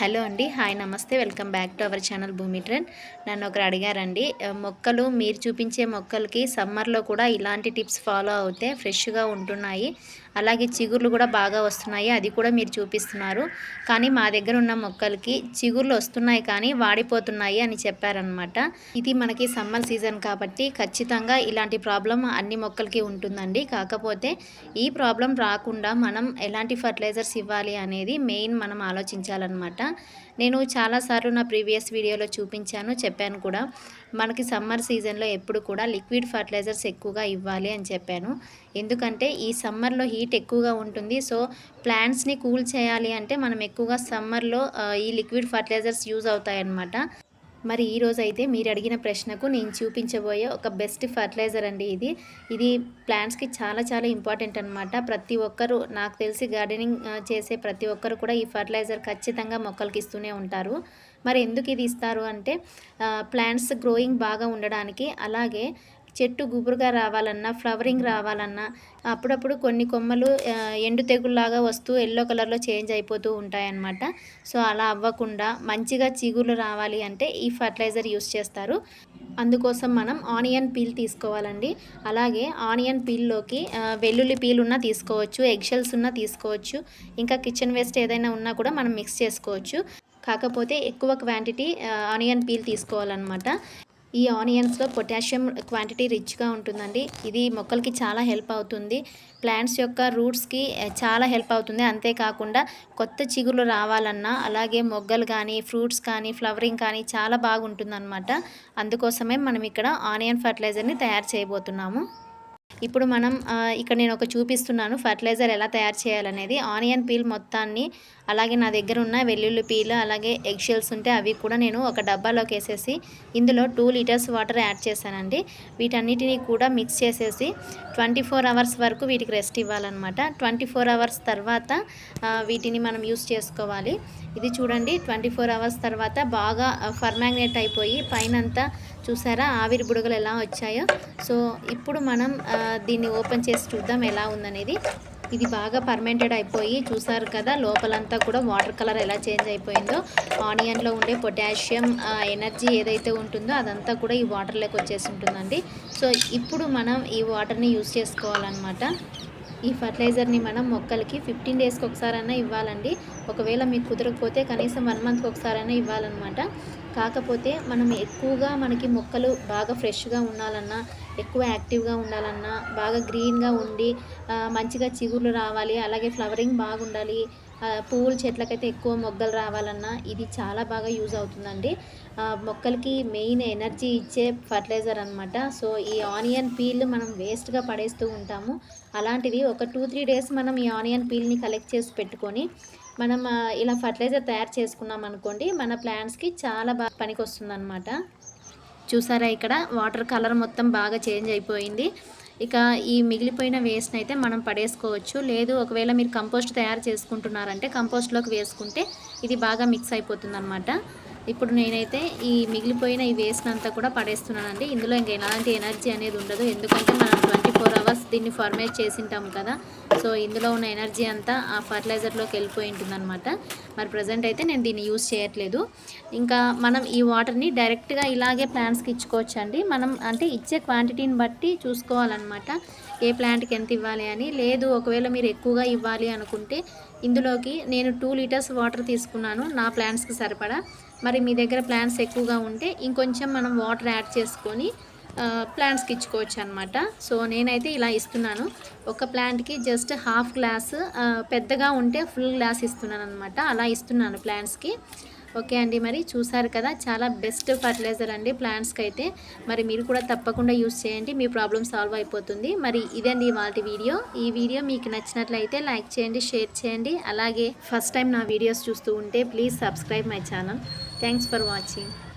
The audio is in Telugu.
హలో అండి hi namaste welcome back to our channel Bhoomi trend. నన్ను ఒకరు అడిగారండి మొక్కలు మీరు చూపించే మొక్కలకి సమ్మర్లో కూడా ఇలాంటి టిప్స్ ఫాలో అవుతే ఫ్రెష్గా ఉంటున్నాయి. అలాగే చిగుర్లు కూడా బాగా వస్తున్నాయి. అది కూడా మీరు చూపిస్తున్నారు. కానీ మా దగ్గర ఉన్న మొక్కలకి చిగుర్లు వస్తున్నాయి కానీ వాడిపోతున్నాయి అని చెప్పారనమాట ఇది మనకి సమ్మర్ సీజన్ కాబట్టి ఖచ్చితంగా ఇలాంటి ప్రాబ్లం అన్ని మొక్కలకి ఉంటుందండి. కాకపోతే ఈ ప్రాబ్లం రాకుండా మనం ఎలాంటి ఫర్టిలైజర్స్ ఇవ్వాలి అనేది మెయిన్ మనం ఆలోచించాలన్నమాట. నేను చాలాసార్లు నా ప్రీవియస్ వీడియోలో చూపించాను చెప్పాను కూడా. మనకి సమ్మర్ సీజన్లో ఎప్పుడు కూడా లిక్విడ్ ఫర్టిలైజర్స్ ఎక్కువగా ఇవ్వాలి అని చెప్పాను. ఎందుకంటే ఈ సమ్మర్లో హీట్ హీట్ ఎక్కువగా ఉంటుంది. సో ప్లాంట్స్ని కూల్ చేయాలి అంటే మనం ఎక్కువగా సమ్మర్లో ఈ లిక్విడ్ ఫర్టిలైజర్స్ యూజ్ అవుతాయన్నమాట. మరి ఈరోజు అయితే మీరు అడిగిన ప్రశ్నకు నేను చూపించబోయే ఒక బెస్ట్ ఫర్టిలైజర్ అండి ఇది. ఇది ప్లాంట్స్కి చాలా చాలా ఇంపార్టెంట్ అనమాట ప్రతి ఒక్కరు నాకు తెలిసి గార్డెనింగ్ చేసే ప్రతి ఒక్కరు కూడా ఈ ఫర్టిలైజర్ ఖచ్చితంగా మొక్కలకి ఇస్తూనే ఉంటారు. మరి ఎందుకు ఇది ఇస్తారు అంటే ప్లాంట్స్ గ్రోయింగ్ బాగా ఉండడానికి అలాగే చెట్టు గుబురుగా రావాలన్నా ఫ్లవరింగ్ రావాలన్నా అప్పుడప్పుడు కొన్ని కొమ్మలు ఎండు తెగుల్లాగా వస్తూ ఎల్లో కలర్లో చేంజ్ అయిపోతూ ఉంటాయన్నమాట. సో అలా అవ్వకుండా మంచిగా చిగులు రావాలి అంటే ఈ ఫర్టిలైజర్ యూస్ చేస్తారు. అందుకోసం మనం ఆనియన్ పీల్ తీసుకోవాలండి. అలాగే ఆనియన్ పీల్లోకి వెల్లుల్లి పీల్ ఉన్నా తీసుకోవచ్చు ఎగ్షెల్స్ ఉన్నా తీసుకోవచ్చు ఇంకా కిచెన్ వేస్ట్ ఏదైనా ఉన్నా కూడా మనం మిక్స్ చేసుకోవచ్చు. కాకపోతే ఎక్కువ క్వాంటిటీ ఆనియన్ పీల్ తీసుకోవాలన్నమాట. ఈ ఆనియన్స్లో పొటాషియం క్వాంటిటీ రిచ్గా ఉంటుందండి. ఇది మొక్కలకి చాలా హెల్ప్ అవుతుంది. ప్లాంట్స్ యొక్క రూట్స్కి చాలా హెల్ప్ అవుతుంది. అంతేకాకుండా కొత్త చిగురు రావాలన్నా అలాగే మొగ్గలు కానీ ఫ్రూట్స్ కానీ ఫ్లవరింగ్ కానీ చాలా బాగుంటుందన్నమాట. అందుకోసమే మనం ఇక్కడ ఆనియన్ ఫర్టిలైజర్ని తయారు చేయబోతున్నాము. ఇప్పుడు మనం ఇక్కడ నేను ఒక చూపిస్తున్నాను ఫర్టిలైజర్ ఎలా తయారు చేయాలనేది. ఆనియన్ పీల్ మొత్తాన్ని అలాగే నా దగ్గర ఉన్న వెల్లుల్లి పీల్ అలాగే ఎగ్ షెల్స్ ఉంటే అవి కూడా నేను ఒక డబ్బాలోకి వేసేసి ఇందులో టూ లీటర్స్ వాటర్ యాడ్ చేశానండి. వీటన్నిటిని కూడా మిక్స్ చేసేసి ట్వంటీ ఫోర్ అవర్స్ వరకు వీటికి రెస్ట్ ఇవ్వాలన్నమాట. ట్వంటీ ఫోర్ అవర్స్ తర్వాత వీటిని మనం యూస్ చేసుకోవాలి. ఇది చూడండి ట్వంటీ ఫోర్ అవర్స్ తర్వాత బాగా ఫర్మాగ్నేట్ అయిపోయి పైనంతా చూసారా ఆవిరి బుడగలు ఎలా వచ్చాయో. సో ఇప్పుడు మనం దీన్ని ఓపెన్ చేసి చూద్దాం ఎలా ఉందనేది. ఇది బాగా పర్మెంటెడ్ అయిపోయి చూసారు కదా లోపలంతా కూడా వాటర్ కలర్ ఎలా చేంజ్ అయిపోయిందో. ఆనియన్లో ఉండే పొటాషియం ఎనర్జీ ఏదైతే ఉంటుందో అదంతా కూడా ఈ వాటర్లోకి వచ్చేసి ఉంటుందండి. సో ఇప్పుడు మనం ఈ వాటర్ని యూస్ చేసుకోవాలన్నమాట. ఈ ఫర్టిలైజర్ని మనం మొక్కలకి ఫిఫ్టీన్ డేస్కి ఒకసారైనా ఇవ్వాలండి. ఒకవేళ మీకు కుదరకపోతే కనీసం వన్ మంత్కి ఒకసారైనా ఇవ్వాలన్నమాట. కాకపోతే మనం ఎక్కువగా మనకి మొక్కలు బాగా ఫ్రెష్గా ఉండాలన్నా ఎక్కువ యాక్టివ్గా ఉండాలన్నా బాగా గ్రీన్గా ఉండి మంచిగా చిగుర్లు రావాలి అలాగే ఫ్లవరింగ్ బాగుండాలి పువ్వుల చెట్లకైతే ఎక్కువ మొగ్గలు రావాలన్నా ఇది చాలా బాగా యూజ్ అవుతుందండి. మొక్కలకి మెయిన్ ఎనర్జీ ఇచ్చే ఫర్టిలైజర్ అనమాట సో ఈ ఆనియన్ పీల్ మనం వేస్ట్గా పడేస్తూ ఉంటాము. అలాంటిది ఒక టూ త్రీ డేస్ మనం ఈ ఆనియన్ పీల్ని కలెక్ట్ చేసి పెట్టుకొని మనం ఇలా ఫర్టిలైజర్ తయారు చేసుకున్నాం అనుకోండి మన ప్లాంట్స్కి చాలా బాగా పనికి వస్తుంది చూసారా ఇక్కడ? వాటర్ కలర్ మొత్తం బాగా చేంజ్ అయిపోయింది. ఇక ఈ మిగిలిపోయిన వేస్ట్ని అయితే మనం పడేసుకోవచ్చు. లేదు ఒకవేళ మీరు కంపోస్ట్ తయారు చేసుకుంటున్నారంటే కంపోస్ట్లోకి వేసుకుంటే ఇది బాగా మిక్స్ అయిపోతుంది ఇప్పుడు నేనైతే ఈ మిగిలిపోయిన ఈ వేస్ట్ అంతా కూడా పడేస్తున్నానండి. ఇందులో ఇంకా ఎలాంటి ఎనర్జీ అనేది ఉండదు. ఎందుకంటే మనం ట్వంటీ ఫోర్ అవర్స్ దీన్ని ఫర్మేట్ చేసింటాము కదా. సో ఇందులో ఉన్న ఎనర్జీ అంతా ఆ ఫర్టిలైజర్లోకి వెళ్ళిపోయి ఉంటుందన్నమాట. మరి ప్రజెంట్ అయితే నేను దీన్ని యూస్ చేయట్లేదు. ఇంకా మనం ఈ వాటర్ని డైరెక్ట్గా ఇలాగే ప్లాంట్స్కి ఇచ్చుకోవచ్చు అండి మనం అంటే ఇచ్చే క్వాంటిటీని బట్టి చూసుకోవాలన్నమాట. ఏ ప్లాంట్కి ఎంత ఇవ్వాలి అని. లేదు ఒకవేళ మీరు ఎక్కువగా ఇవ్వాలి అనుకుంటే ఇందులోకి నేను టూ లీటర్స్ వాటర్ తీసుకున్నాను. నా ప్లాంట్స్కి సరిపడా. మరి మీ దగ్గర ప్లాంట్స్ ఎక్కువగా ఉంటే ఇంకొంచెం మనం వాటర్ యాడ్ చేసుకొని ప్లాంట్స్కి ఇచ్చుకోవచ్చు అనమాట సో నేనైతే ఇలా ఇస్తున్నాను. ఒక ప్లాంట్కి జస్ట్ హాఫ్ గ్లాస్ పెద్దగా ఉంటే ఫుల్ గ్లాస్ ఇస్తున్నాను అనమాట అలా ఇస్తున్నాను ప్లాంట్స్కి ఓకే అండి. మరి చూసారు కదా చాలా బెస్ట్ ఫర్టిలైజర్ అండి ప్లాంట్స్కి అయితే మరి మీరు కూడా తప్పకుండా యూస్ చేయండి మీ ప్రాబ్లమ్ సాల్వ్ అయిపోతుంది. మరి ఇదండి వాటి వీడియో ఈ వీడియో మీకు నచ్చినట్లయితే లైక్ చేయండి షేర్ చేయండి. అలాగే ఫస్ట్ టైం నా వీడియోస్ చూస్తూ ఉంటే please subscribe my channel thanks for watching